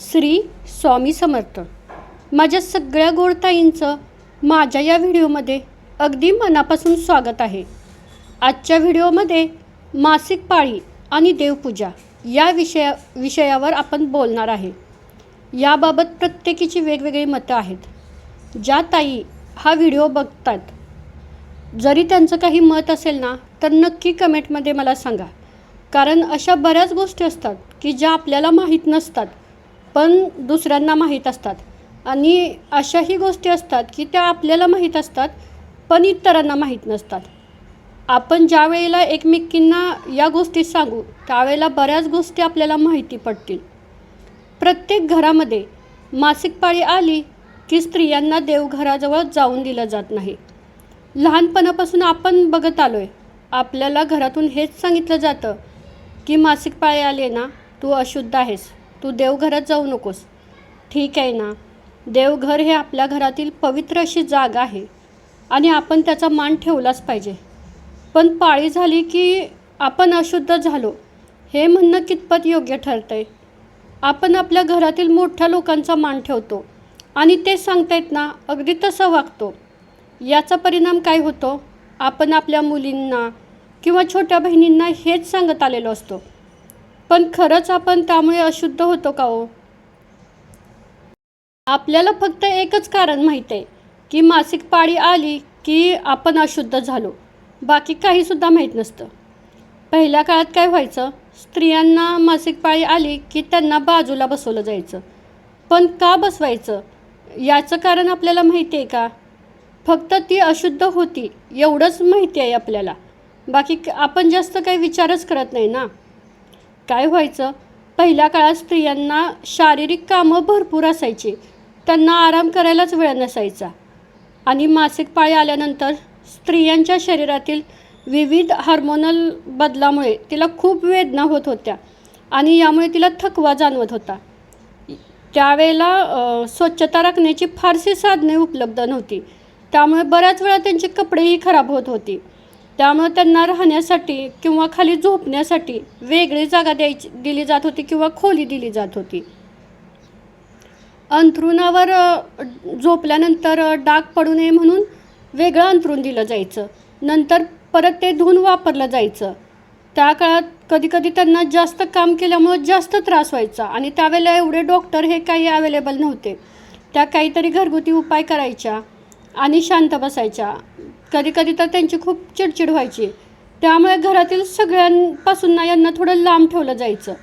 श्री स्वामी समर्थ. माझ्या सगळ्या गोडताईंचं माझ्या या व्हिडिओमध्ये अगदी मनापासून स्वागत आहे. आजच्या व्हिडिओमध्ये मासिक पाळी आणि देवपूजा या विषया विषयावर आपण बोलणार आहे. याबाबत प्रत्येकीची वेगवेगळी मतं आहेत. ज्या ताई हा व्हिडिओ बघतात. जरी त्यांचं काही मत असेल ना तर नक्की कमेंटमध्ये मला सांगा. कारण अशा बऱ्याच गोष्टी असतात की ज्या आपल्याला माहीत नसतात. पण दुसऱ्यांना माहीत असतात. आणि अशाही गोष्टी असतात की त्या आपल्याला माहीत असतात पण इतरांना माहीत नसतात. आपण ज्या वेळेला एकमेकींना या गोष्टी सांगू त्यावेळेला बऱ्याच गोष्टी आपल्याला माहिती पडतील. प्रत्येक घरामध्ये मासिक पाळी आली की स्त्रियांना देवघराजवळ जाऊन दिलं जात नाही. लहानपणापासून आपण बघत आलो आहे आपल्याला घरातून हेच सांगितलं जातं की मासिक पाळी आले ना तू अशुद्ध आहेस. तू देवघरात जाऊ नकोस. ठीक आहे ना? देवघर हे आपल्या घरातील पवित्र अशी जागा आहे आणि आपण त्याचा मान ठेवलाच पाहिजे. पण पाळी झाली की आपण अशुद्ध झालो हे म्हणणं कितपत योग्य ठरतं आहे आपण आपल्या घरातील मोठ्या लोकांचा मान ठेवतो आणि ते सांगतायत ना अगदी तसं वागतो. याचा परिणाम काय होतो? आपण आपल्या मुलींना किंवा छोट्या बहिणींना हेच सांगत आलेलो असतो. पण खरंच आपण त्यामुळे अशुद्ध होतो का हो? आपल्याला फक्त एकच कारण माहीत आहे की मासिक पाळी आली की आपण अशुद्ध झालो. बाकी काहीसुद्धा माहीत नसतं. पहिल्या काळात काय व्हायचं? स्त्रियांना मासिक पाळी आली की त्यांना बाजूला बसवलं जायचं. पण का बसवायचं? याचं कारण आपल्याला माहिती आहे का? फक्त ती अशुद्ध होती एवढंच माहिती आहे आपल्याला. बाकी आपण जास्त काही विचारच करत नाही ना. काय व्हायचं? पहिल्या काळात स्त्रियांना शारीरिक कामं भरपूर असायची. त्यांना आराम करायलाच वेळ नसायचा. आणि मासिक पाळी आल्यानंतर स्त्रियांच्या शरीरातील विविध हार्मोनल बदलामुळे तिला खूप वेदना होत होत्या आणि यामुळे तिला थकवा जाणवत होता. त्यावेळेला स्वच्छता राखण्याची फारशी साधने उपलब्ध नव्हती. त्यामुळे बऱ्याच वेळा त्यांचे कपडेही खराब होत होती. त्यामुळे त्यांना राहण्यासाठी किंवा खाली झोपण्यासाठी वेगळी जागा द्यायची दिली जात होती किंवा खोली दिली जात होती. अंथरुणावर झोपल्यानंतर डाग पडू नये म्हणून वेगळं अंथरून दिलं जायचं. नंतर परत ते धुवून वापरलं जायचं. त्या काळात कधीकधी त्यांना जास्त काम केल्यामुळं जास्त त्रास व्हायचा आणि त्यावेळेला एवढे डॉक्टर हे काही अवेलेबल नव्हते. त्या काहीतरी घरगुती उपाय करायच्या आणि शांत बसायच्या. कधीकधी तर त्यांची खूप चिडचिड व्हायची. त्यामुळे घरातील सगळ्यांपासून ना यांना थोडं लांब ठेवलं जायचं.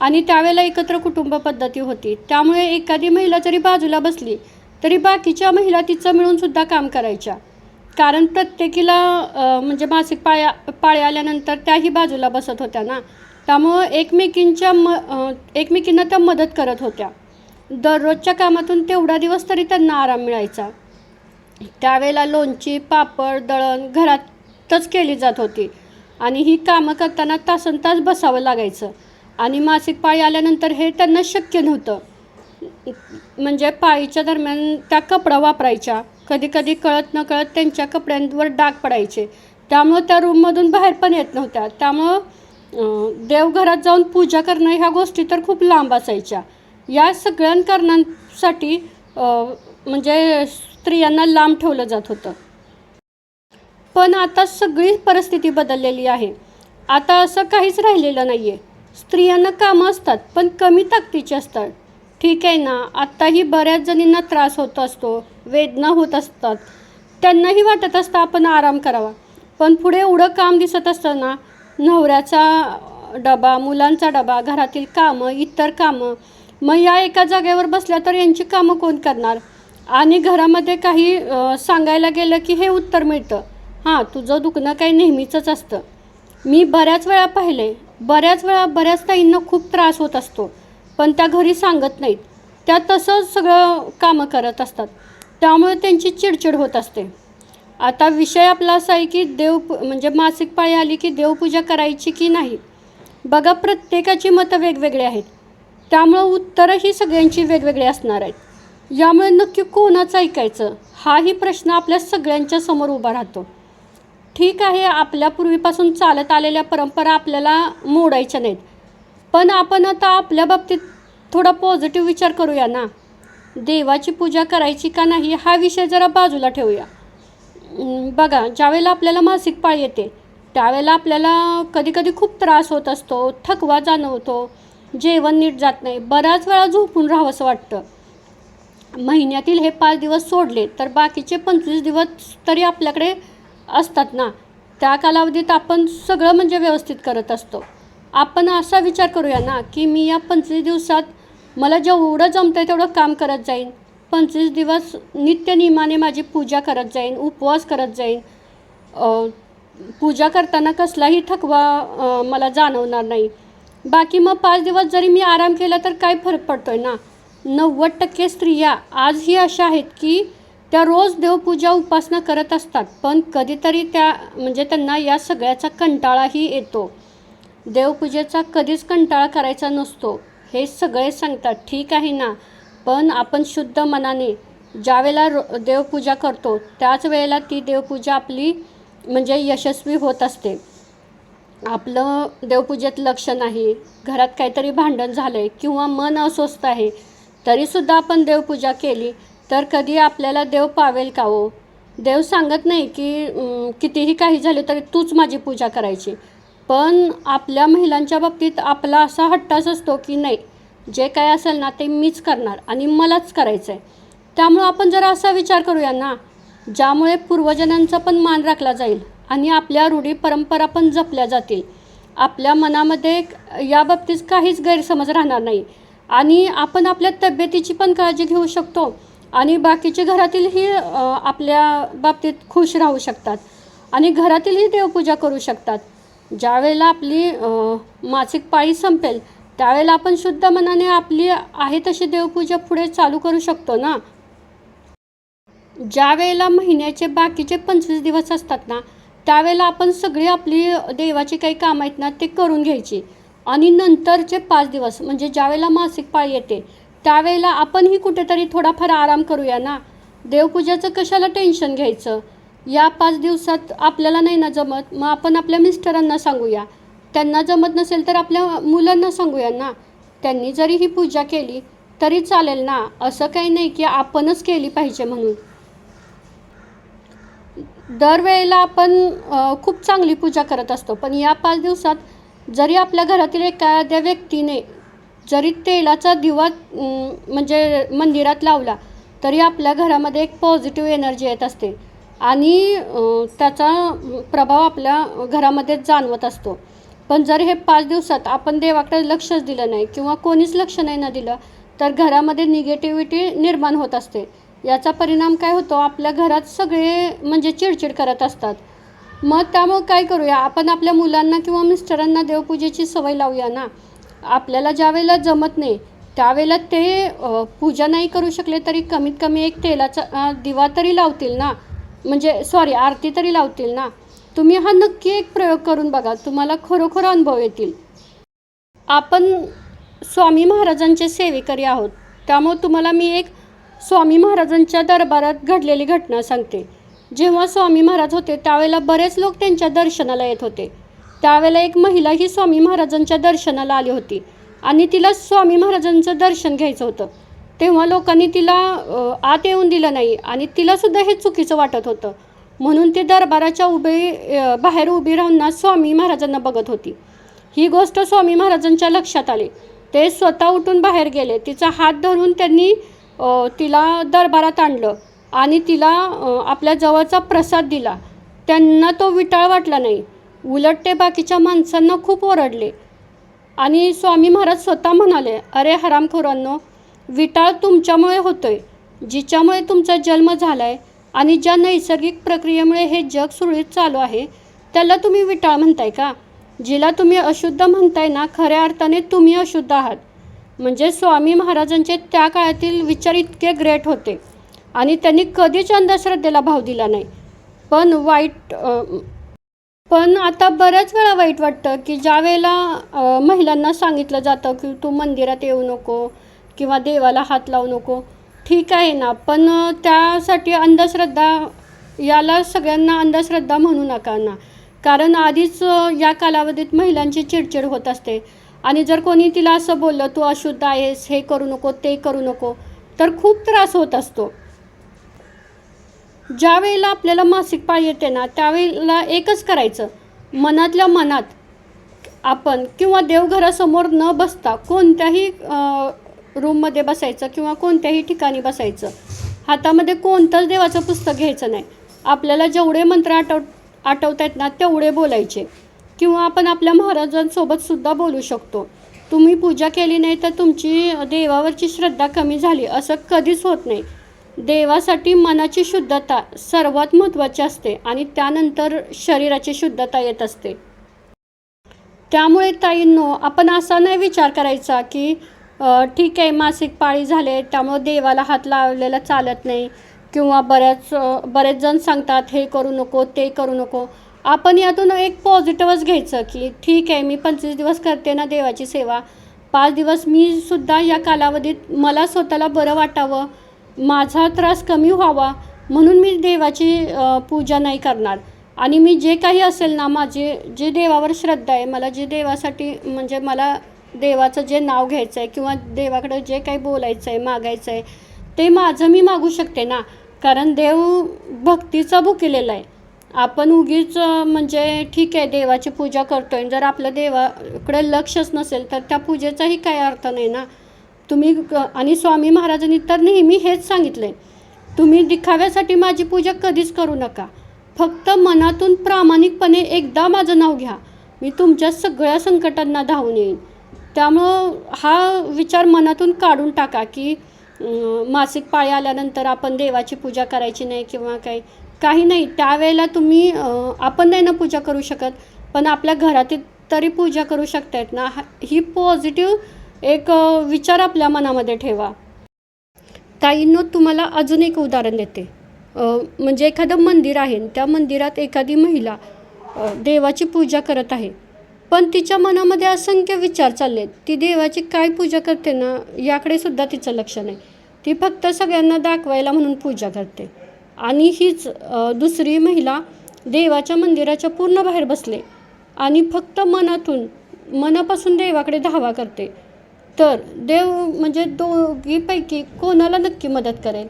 आणि त्यावेळेला एकत्र कुटुंब पद्धती होती. त्यामुळे एखादी महिला जरी बाजूला बसली तरी बाकीच्या महिला तिचं मिळूनसुद्धा काम करायच्या. कारण प्रत्येकीला म्हणजे मासिक पाळ्या पाळ्या आल्यानंतर त्याही बाजूला बसत होत्या ना. त्यामुळं एकमेकींच्या म एकमेकींना त्या मदत करत होत्या. दररोजच्या कामातून तेवढा दिवस तरी त्यांना आराम मिळायचा. त्यावेळेला लोणची पापड दळण घरातच केली जात होती. आणि ही कामं करताना तासन तास बसावं लागायचं. आणि मासिक पाळी आल्यानंतर हे त्यांना शक्य नव्हतं. म्हणजे पाळीच्या दरम्यान त्या कपडा वापरायच्या. कधी कधी कळत न कळत त्यांच्या कपड्यांवर डाग पडायचे. त्यामुळं त्या रूममधून बाहेर पण येत नव्हत्या. त्यामुळं देवघरात जाऊन पूजा करणं ह्या गोष्टी तर खूप लांब असायच्या. या सगळ्या कारणांसाठी म्हणजे स्त्रियांना लांब ठेवलं जात होतं. पण आता सगळी परिस्थिती बदललेली आहे. आता असं काहीच राहिलेलं नाही आहे स्त्रियांना कामं असतात पण कमी ताकदीची असतात. ठीक आहे ना आत्ताही बऱ्याच जणींना त्रास होत असतो वेदना होत असतात. त्यांनाही वाटत असतं आपण आराम करावा. पण पुढे एवढं काम दिसत असताना नवऱ्याचा डबा मुलांचा डबा घरातील कामं इतर कामं मग या एका जागेवर बसल्या तर यांची कामं कोण करणार? आणि घरामध्ये काही सांगायला गेलं की हे उत्तर मिळतं. हां तुझं दुखणं काही नेहमीचंच असतं. मी बऱ्याच वेळा पाहिले बऱ्याच वेळा बऱ्याच ताईंना खूप त्रास होत असतो पण त्या घरी सांगत नाहीत. त्या तसंच सगळं कामं करत असतात. त्यामुळे त्यांची चिडचिड होत असते. आता विषय आपला असा आहे की देव म्हणजे मासिक पाळी आली की देवपूजा करायची की नाही? बघा प्रत्येकाची मतं वेगवेगळी आहेत. त्यामुळं उत्तरही सगळ्यांची वेगवेगळी असणार आहेत. यामुळे नक्की कोणाचं ऐकायचं? हाही प्रश्न आपल्या सगळ्यांच्या समोर उभा राहतो. ठीक आहे आपल्या पूर्वीपासून चालत आलेल्या परंपरा आपल्याला मोडायच्या नाहीत. पण आपण आता आपल्या बाबतीत थोडा पॉझिटिव्ह विचार करूया ना? देवाची पूजा करायची का नाही हा विषय जरा बाजूला ठेवूया. बघा ज्यावेळेला आपल्याला मासिक पाळी येते त्यावेळेला आपल्याला कधीकधी खूप त्रास होत असतो थकवा जाणवतो जेवण नीट जात नाही बऱ्याच वेळा झोपून राहावंसं वाटतं. महिन्यातील हे पाच दिवस सोडले तर बाकीचे पंचवीस दिवस तरी आपल्याकडे असतात ना? त्या कालावधीत आपण सगळं म्हणजे व्यवस्थित करत असतो. आपण असा विचार करूया ना की मी या पंचवीस दिवसात मला जेवढं जमतं आहे तेवढं काम करत जाईन. पंचवीस दिवस नित्यनियमाने माझी पूजा करत जाईन उपवास करत जाईन. पूजा करताना कसलाही थकवा मला जाणवणार नाही. बाकी मग पाच दिवस जरी मी आराम केला तर काय फरक पडतो आहे ना? नव्वद टक्के स्त्रिया आजही अशा आहेत की त्या रोज देवपूजा उपासना करत असतात पण कधीतरी त्या म्हणजे त्यांना या सगळ्याचा कंटाळाही येतो. देवपूजेचा कधीच कंटाळा करायचा नसतो हे सगळे सांगतात. ठीक आहे ना पण आपण शुद्ध मनाने ज्यावेळेला रो देवपूजा करतो त्याच वेळेला ती देवपूजा आपली म्हणजे यशस्वी होत असते. आपलं देवपूजेत लक्ष नाही घरात काहीतरी भांडण झालं आहे किंवा मन अस्वस्थ आहे तरीसुद्धा आपण देवपूजा केली तर कधी आपल्याला देव पावेल का हो? देव सांगत नाही की कितीही काही झाले तरी तूच माझी पूजा करायची. पण आपल्या महिलांच्या बाबतीत आपला असा हट्टाच असतो की नाही जे काय असेल ना ते मीच करणार आणि मलाच करायचं आहे त्यामुळं आपण जरा असा विचार करूया ना ज्यामुळे पूर्वजनांचा पण मान राखला जाईल आणि आपल्या रूढी परंपरा पण जपल्या जातील. आपल्या मनामध्ये या बाबतीत काहीच गैरसमज राहणार नाही. आणि आपण आपल्या तब्येतीची पण काळजी घेऊ शकतो. आणि बाकीचे घरातीलही आपल्या बाबतीत खुश राहू शकतात. आणि घरातीलही देवपूजा करू शकतात. ज्यावेळेला आपली मासिक पाळी संपेल त्यावेळेला आपण शुद्ध मनाने आपली आहे तशी देवपूजा पुढे चालू करू शकतो ना? ज्या वेळेला महिन्याचे बाकीचे पंचवीस दिवस असतात ना त्यावेळेला आपण सगळी आपली देवाची काही कामं आहेत ना ते करून घ्यायची. आणि नंतरचे पाच दिवस म्हणजे ज्यावेळेला मासिक पाळी येते त्यावेळेला आपणही कुठेतरी थोडाफार आराम करूया ना? देवपूजाचं कशाला टेन्शन घ्यायचं? या पाच दिवसात आपल्याला नाही ना जमत? मग आपण आपल्या मिस्टरांना सांगूया. त्यांना जमत नसेल तर आपल्या मुलांना सांगूया ना? त्यांनी जरी ही पूजा केली तरी चालेल ना? असं काही नाही की आपणच केली पाहिजे म्हणून. दरवेळेला आपण खूप चांगली पूजा करत असतो. पण या पाच दिवसात जरी आपल्या घरातील एखाद्या व्यक्तीने जरी तेलाचा दिवा म्हणजे मंदिरात लावला तरी आपल्या घरामध्ये एक पॉझिटिव्ह एनर्जी येत असते. आणि त्याचा प्रभाव आपल्या घरामध्ये जाणवत असतो. पण जर हे पाच दिवसात आपण देवाकडे लक्षच दिलं नाही किंवा कोणीच लक्ष नाही ना दिलं तर घरामध्ये निगेटिव्हिटी निर्माण होत असते. याचा परिणाम काय होतो? आपल्या घरात सगळे म्हणजे चिडचिड करत असतात. मग त्यामुळं काय करूया? आपण आपल्या मुलांना किंवा मिस्टरांना देवपूजेची सवय लावूया ना? आपल्याला ज्या वेळेला जमत नाही त्यावेळेला ते पूजा नाही करू शकले तरी कमीत कमी एक तेलाचा दिवा तरी लावतील ना? म्हणजे सॉरी आरती तरी लावतील ना? तुम्ही हा नक्की एक प्रयोग करून बघा तुम्हाला खरोखर अनुभव येतील. आपण स्वामी महाराजांचे सेवेकरी आहोत त्यामुळे तुम्हाला मी एक स्वामी महाराजांच्या दरबारात घडलेली घटना सांगते. जेव्हा स्वामी महाराज होते त्यावेळेला बरेच लोक त्यांच्या दर्शनाला येत होते. त्यावेळेला एक महिला ही स्वामी महाराजांच्या दर्शनाला आली होती आणि तिला स्वामी महाराजांचं दर्शन घ्यायचं होतं. तेव्हा लोकांनी तिला आत येऊन दिलं नाही आणि तिलासुद्धा हे चुकीचं वाटत होतं. म्हणून ती दरबाराच्या उभे बाहेर उभी राहून स्वामी महाराजांना बघत होती. ही गोष्ट स्वामी महाराजांच्या लक्षात आली. ते स्वतः उठून बाहेर गेले. तिचा हात धरून त्यांनी तिला दरबारात आणलं. आणि तिला आपल्या जवळचा प्रसाद दिला. त्यांना तो विटाळ वाटला नाही. उलट ते बाकीच्या माणसांना खूप ओरडले. आणि स्वामी महाराज स्वतः म्हणाले अरे हरामखोरांनो विटाळ तुमच्यामुळे होतोय जिच्यामुळे तुमचा जन्म झाला आहे आणि ज्या नैसर्गिक प्रक्रियेमुळे हे जग सुरळीत चालू आहे त्याला तुम्ही विटाळ म्हणताय का? जिला तुम्ही अशुद्ध म्हणताय ना खऱ्या अर्थाने तुम्ही अशुद्ध आहात. म्हणजे स्वामी महाराजांचे त्या काळातील विचार इतके ग्रेट होते. आणि त्यांनी कधीच अंधश्रद्धेला भाव दिला नाही. पण वाईट पण आता बऱ्याच वेळा वाईट वाटतं की ज्या वेळेला महिलांना सांगितलं जातं की तू मंदिरात येऊ नको किंवा देवाला हात लावू नको ठीक आहे ना पण त्यासाठी अंधश्रद्धा याला सगळ्यांना अंधश्रद्धा म्हणू नका ना. कारण आधीच या कालावधीत महिलांची चिडचिड होत असते. आणि जर कोणी तिला असं बोललं तू अशुद्ध आहेस हे करू नको ते करू नको तर खूप त्रास होत असतो. ज्या वेळेला आपल्याला मासिक पाळी येते ना त्यावेळेला एकच करायचं. मनातल्या मनात आपण किंवा देवघरासमोर न बसता कोणत्याही रूममध्ये बसायचं किंवा कोणत्याही ठिकाणी बसायचं. हातामध्ये कोणतंच देवाचं पुस्तक घ्यायचं नाही. आपल्याला जेवढे मंत्र आठव आठवत आहेत ना तेवढे बोलायचे. किंवा आपण आपल्या महाराजांसोबत सुद्धा बोलू शकतो. तुम्ही पूजा केली नाही तर तुमची देवावरची श्रद्धा कमी झाली असं कधीच होत नाही. देवासाठी मनाची शुद्धता सर्वात महत्त्वाची असते आणि त्यानंतर शरीराची शुद्धता येत असते. त्यामुळे ताईंनो आपण असा नाही विचार करायचा की ठीक आहे मासिक पाळी झाले त्यामुळे देवाला हात लावलेला चालत नाही किंवा बऱ्याच बरेच जण सांगतात हे करू नको ते करू नको. आपण यातून एक पॉझिटिव्हच घ्यायचं की ठीक आहे मी पंचवीस दिवस करते ना देवाची सेवा. पाच दिवस मी सुद्धा या कालावधीत मला स्वतःला बरं वाटावं. माझा त्रास कमी व्हावा म्हणून मी देवाची पूजा नाही करणार. आणि मी जे काही असेल ना माझे जे देवावर श्रद्धा आहे मला जे देवासाठी म्हणजे मला देवाचं जे नाव घ्यायचं आहे किंवा देवाकडं जे काही बोलायचं आहे मागायचं आहे ते माझं मी मागू शकते ना. कारण देव भक्तीचा भुकेलेला आहे. आपण उगीच म्हणजे ठीक आहे देवाची पूजा करतोय. जर आपलं देवाकडे लक्षच नसेल तर त्या पूजेचाही काही अर्थ नाही ना. तुम्ही आणि स्वामी महाराजांनी तर नेहमी हेच सांगितलं तुम्ही दिखाव्यासाठी माझी पूजा कधीच करू नका. फक्त मनातून प्रामाणिकपणे एकदा माझं नाव घ्या. मी तुमच्या सगळ्या संकटांना धावून येईन. त्यामुळं हा विचार मनातून काढून टाका की मासिक पाळी आल्यानंतर आपण देवाची पूजा करायची नाही किंवा काही काही नाही. त्यावेळेला तुम्ही आपण नाही ना पूजा करू शकत पण आपल्या घरातील तरी पूजा करू शकतायत ना. हा- ही पॉझिटिव्ह एक विचार आपल्या मनामध्ये ठेवा. ताईंनो तुम्हाला अजून एक उदाहरण देते. म्हणजे एखादं मंदिर आहे त्या मंदिरात एखादी महिला देवाची पूजा करत आहे. पण तिच्या मनामध्ये असंख्य विचार चालले आहेत ती देवाची काय पूजा करते ना याकडे सुद्धा तिचं लक्ष नाही. ती फक्त सगळ्यांना दाखवायला म्हणून पूजा करते. आणि हीच दुसरी महिला देवाच्या मंदिराच्या पूर्ण बाहेर बसले आणि फक्त मनातून मनापासून देवाकडे धावा करते. तर देव म्हणजे दोघीपैकी कोणाला नक्की मदत करेल?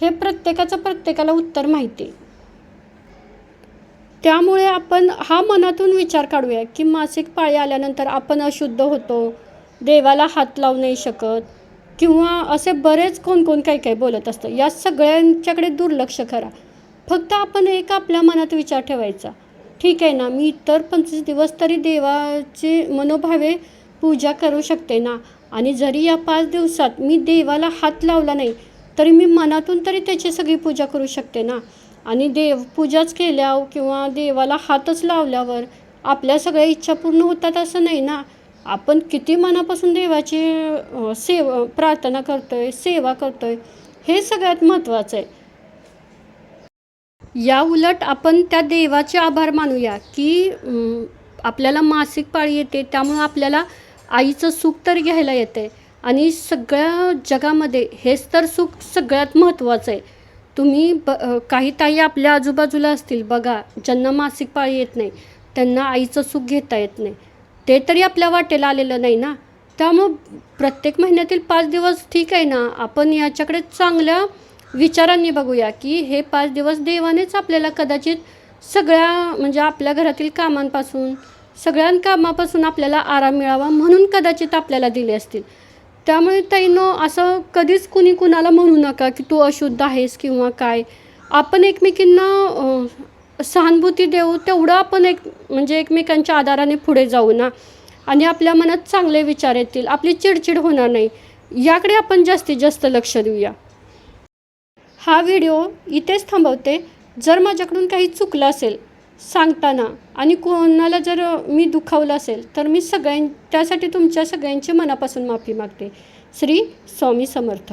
हे प्रत्येकाचं प्रत्येकाला उत्तर माहिती. आहे. त्यामुळे आपण हा मनातून विचार काढूया की मासिक पाळी आल्यानंतर आपण अशुद्ध होतो देवाला हात लावू नाही शकत किंवा असे बरेच कोण कोण काही काही बोलत असतं. या सगळ्यांच्याकडे दुर्लक्ष करा. फक्त आपण एक आपल्या मनात विचार ठेवायचा. ठीक आहे ना मी इतर पंचवीस दिवस तरी देवाची मनोभावे पूजा करू शकते ना? आणि जरी या पाच दिवसात मी देवाला हात लावला नाही तरी मी मनातून तरी त्याची सगळी पूजा करू शकते ना? आणि देव पूजाच केल्या किंवा देवाला हातच लावल्यावर आपल्या सगळ्या इच्छा पूर्ण होतात असं नाही ना? आपण किती मनापासून देवाची सेव प्रार्थना करतो आहे सेवा करतो आहे हे सगळ्यात महत्त्वाचं आहे. या उलट आपण त्या देवाचे आभार मानूया की आपल्याला मासिक पाळी येते त्यामुळं आपल्याला आईचं सुख तर घ्यायला येते आणि सगळ्या जगामध्ये हेच तर सुख सगळ्यात महत्त्वाचं आहे. तुम्ही ब काही ताई आपल्या आजूबाजूला असतील बघा ज्यांना मासिक पाळी येत नाही त्यांना आईचं सुख घेता येत नाही. ते तरी आपल्या वाटेला आलेलं नाही ना? त्यामुळं प्रत्येक महिन्यातील पाच दिवस ठीक आहे ना? आपण याच्याकडे चांगल्या विचारांनी बघूया की हे पाच दिवस देवानेच आपल्याला कदाचित सगळ्या म्हणजे आपल्या घरातील कामांपासून सगळ्या कामापासून आपल्याला आराम मिळावा म्हणून कदाचित आपल्याला दिले असतील. त्यामुळे ताईनो असं कधीच कुणी कुणाला म्हणू नका की तू अशुद्ध आहेस किंवा काय. आपण एकमेकींना सहानुभूती देऊ तेवढं आपण एक म्हणजे एकमेकांच्या आधाराने पुढे जाऊ ना. आणि आपल्या मनात चांगले विचार येतील. आपली चिडचिड होणार नाही. याकडे आपण जास्तीत जास्त लक्ष देऊया. हा व्हिडिओ इथेच थांबवते. जर माझ्याकडून काही चुकलं असेल सांगताना. आणि कोणाला जर मी दुखावलं असेल तर मी सगळ्यां त्यासाठी तुमच्या सगळ्यांची मनापासून माफी मागते. श्री स्वामी समर्थ.